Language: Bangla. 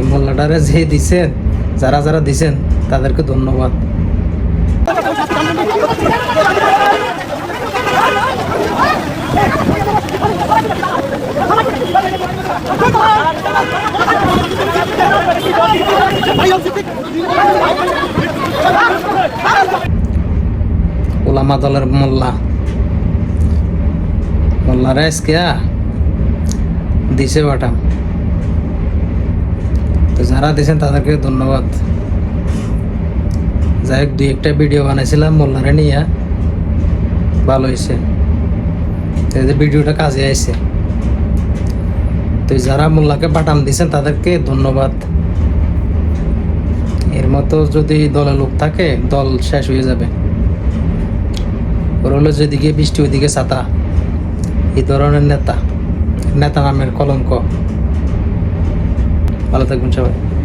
এই মোল্লাটারে যে দিছেন, যারা যারা দিছেন, তাদেরকে ধন্যবাদ। ওলামা দলের মোল্লা। মোল্লারা আজকে দিছে বাটাম। তো যারা দিয়েছেন তাদেরকে ধন্যবাদ। যাই হোক, দুই একটা ভিডিও বানাইছিলাম মোল্লারে নিয়ে। ভালো হয়েছে তো ভিডিওটা কাজে আইছে। তো যারা মোল্লাকে বাটাম দিয়েছেন তাদেরকে ধন্যবাদ। এর মতো যদি দলে লোক থাকে, দল শেষ হয়ে যাবে। ওর হলো যেদিকে বৃষ্টি, ওইদিকে ছাতা। এই ধরনের নেতা। নেতা নামের কলঙ্ক। ভালো থাকবেন সবাই।